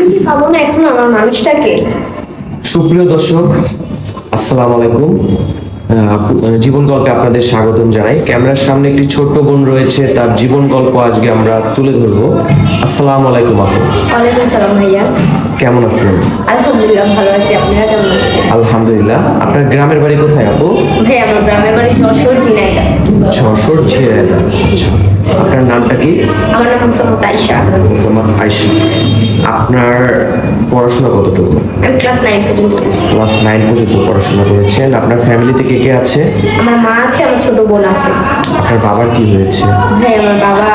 আমি কি পাবো না এখন আমার মানুষটাকে? সুপ্রিয় দর্শক আসসালামু আলাইকুম। জীবন গল্পে আপনাদের স্বাগতম জানাই। ক্যামেরার সামনে একটি ছোট্ট বোন রয়েছে তার জীবন গল্প আজকে আমরা তুলে ধরবো। আসসালামু আলাইকুম আপু। ওয়ালাইকুম সালাম ভাইয়া। কেমন আছেন? আলহামদুলিল্লাহ ভালো আছি। আপনারা কেমন আছেন? আলহামদুলিল্লাহ। আপনার গ্রামের বাড়ি কোথায় আপু? ভাই আমার গ্রামের বাড়ি যশোর ঝিনাইদহ। আচ্ছা। আপনার নামটা কি? আমার নাম মোসাম্মদ আয়সা আপনার পড়াশোনা কতটুকু? আমি ক্লাস নাইন পর্যন্ত ক্লাস নাইন পর্যন্ত পড়াশোনা করেছেন। আপনার ফ্যামিলিতে কে কে আছে? আমার মা আছে আমার ছোট বোন আছে। আপনার বাবার কি হয়েছে? ভাই আমার বাবা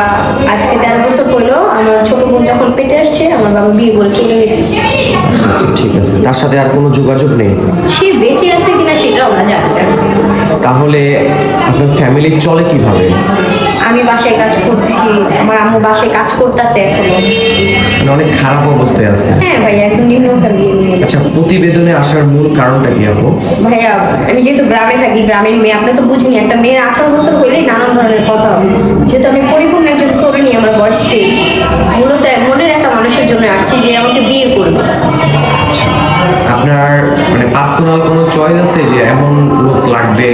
আজকে তেরো বছর হইল আমার ছোট বোন যখন পেটে আসছে আমার বাবা বিয়ে করে চলে গেছে। আচ্ছা, ঠিক আছে। তার সাথে আর কোনো যোগাযোগ নেই? সে বেঁচে আছে কিনা সেটাও আমরা জানি তাহলে আপনার ফ্যামিলি চলে কীভাবে? আমি বাসায় কাজ করছি আমার আম্মু বাসায় কাজ করতেছে এখনও। মানে অনেক খারাপ অবস্থায় আছে। হ্যাঁ ভাই একদম নিম্ন ফ্যামিলি আচ্ছা প্রতিবেদনে আসার মূল কারণটা কি আপু ভাইয়া আমি যেহেতু গ্রামে থাকি গ্রামের মেয়ে আপনি তো বুঝিনি একটা মেয়ের আঠারো বছর হলেই নানান ধরনের কথা যেহেতু আমি পরিপূর্ণ একজন তরুণী আমার বয়স তেইশ মূলত মনের একটা মানুষের জন্য আসছি যে আমাকে বিয়ে করবে। আপনার মানে পার্সোনাল কোনো চয়েস আছে যে এমন লোক লাগবে?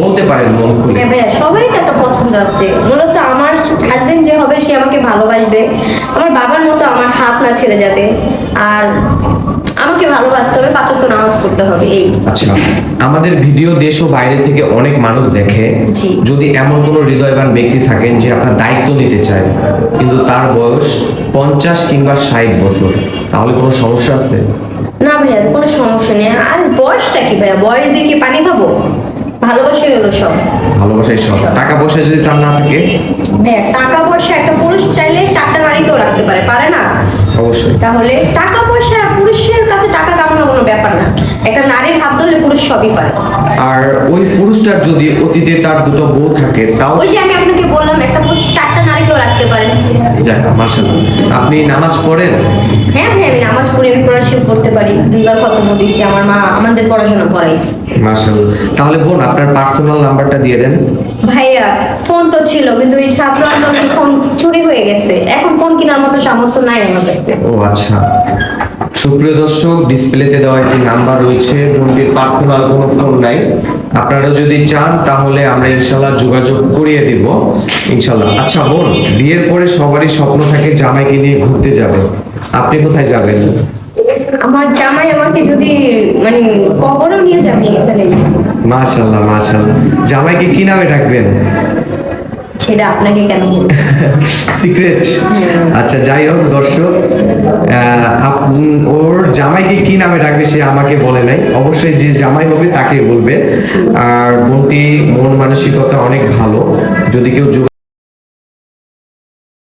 বলতে পারেন মন খুলে। হ্যাঁ ভাইয়া সবারই তো একটা পছন্দ মূলত আমার হাজবেন্ড যে হবে সে আমাকে ভালোবাসবে। আমার বাবার মতো আমার হাত না ছেড়ে যাবে। আর আমাকে ভালোবাসতে হবে পাঁচক্য নামাজ পড়তে হবে এই। আচ্ছা আমাদের ভিডিও দেশ ও বাইরে থেকে অনেক মানুষ দেখে যদি এমন কোনো হৃদয়বান ব্যক্তি থাকেন যে আপনার দায়িত্ব নিতে চায় কিন্তু তার বয়স পঞ্চাশ কিংবা ষাট বছর তাহলে কোনো সমস্যা আছে? না ভাইয়া কোনো সমস্যা নেই। আর বয়সটা কি ভাইয়া? বয়স দিয়ে কি পানি খাব? ভালোবাসাই হলো সব। ভালোবাসাই সব। টাকা পয়সা যদি তার না থাকে? ভাইয়া টাকা পয়সা একটা পুরুষ চাইলে চারটা নারীকেও রাখতে পারে পারে না? অবশ্যই। তাহলে টাকা পয়সা পুরুষের কাছে টাকা কামানো কোনো ব্যাপার না। একটা নারীর হাত ধরলে পুরুষ সবই পারে। আর ওই পুরুষটার যদি অতীতে তার দুটো বউ থাকে তাও ওই যে আমি আপনাকে বললাম একটা পুরুষ চারটা নারীকেও রাখতে পারে। দেখ মাসাল্লাহ আপনি নামাজ পড়েন? হ্যাঁ ভাই আমি নামাজ পড়ি আমি পড়াশোনা করতে পারি। দুইবার খতম দিয়েছি আমার মা আমাদের পড়াশোনা পড়াইছে মাসাল্লাহ তাহলে বোন আপনার পার্সোনাল নাম্বারটা দিয়ে দেন। ভাইয়া ফোন তো ছিল কিন্তু ওই ছাত্র আন্দোলনে ফোন চুরি হয়ে গেছে। এখন ফোন কেনার মতো সামর্থ্য নাই আমাদের। ও আচ্ছা। সুপ্রিয় দর্শক ডিসপ্লেতে দেওয়া একটি নাম্বার রয়েছে। বোনটির পার্সোনাল কোনো ফোন নাই। আপনারা যদি চান তাহলে আমরা ইনশাল্লাহ যোগাযোগ করিয়ে দিব। ইনশাল্লাহ। আচ্ছা বোন বিয়ের পরে সবারই স্বপ্ন থাকে জামাইকে নিয়ে ঘুরতে যাবে। আপনি কোথায় যাবেন? আমার জামাই আমাকে যদি মানে কবরেও নিয়ে যাবে সেখানে। মাশাল্লাহ মাশাল্লাহ। জামাইকে কি নামে ডাকবেন? সেটা আপনাকে কেন সিক্রেট আচ্ছা যাই হোক, দর্শক ওর জামাইকে কি নামে ডাকবে সে আমাকে বলে নাই। অবশ্যই যে জামাই হবে তাকে বলবে। আর বোনটি মন মানসিকতা অনেক ভালো। যদি কেউ